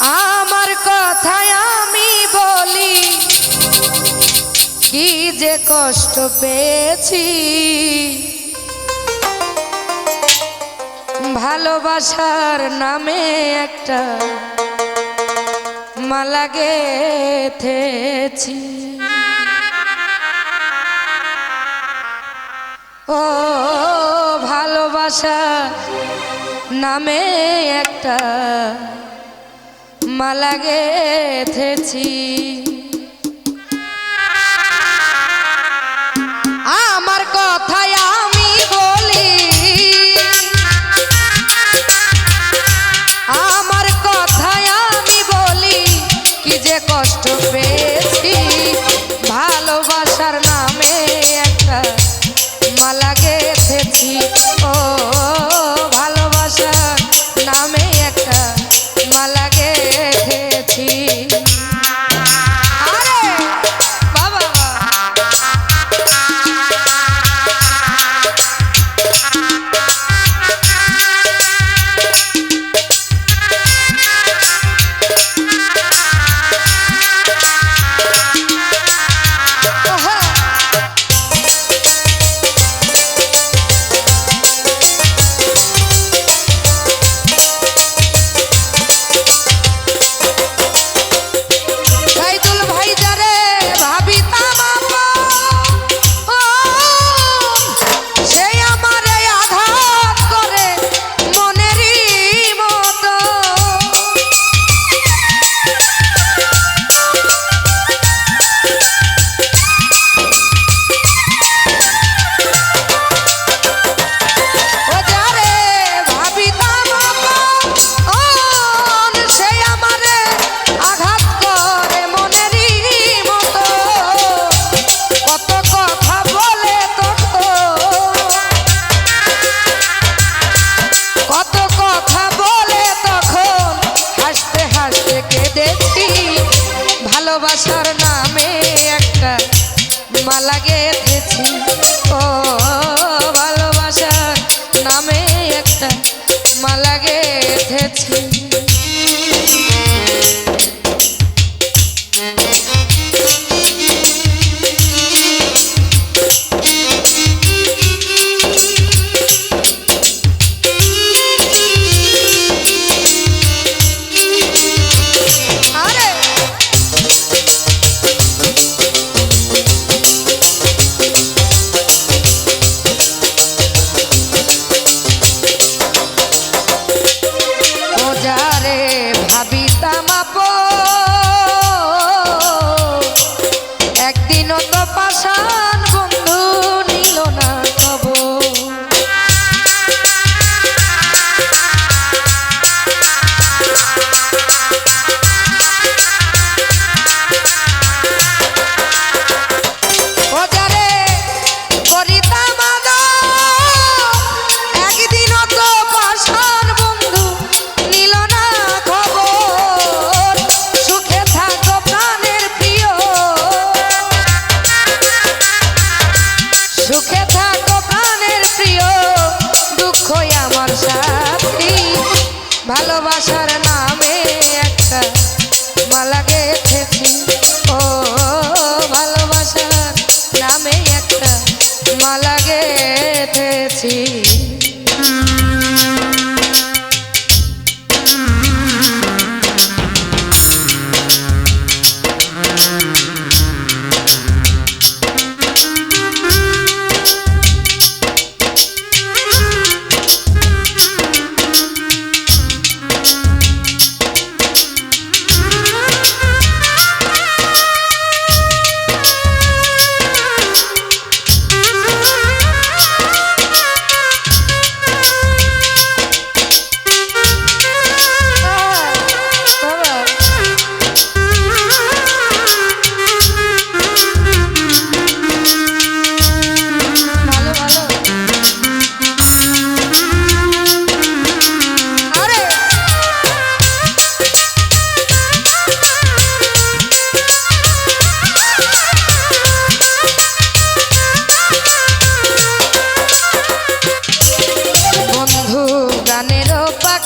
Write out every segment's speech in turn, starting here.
আমার কথায় আমি বলি, কি যে কষ্ট পেয়েছি। ভালোবাসার নামে একটা মালা গেথেছি। ও ভালোবাসা নামে একটা মালা গেথেছি। আমার গলা গো। ভালোবাসার নামে একটা মালা গেঁথেছি। ও ভালোবাসার নামে একটা মালা গেঁথেছি।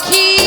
sleep.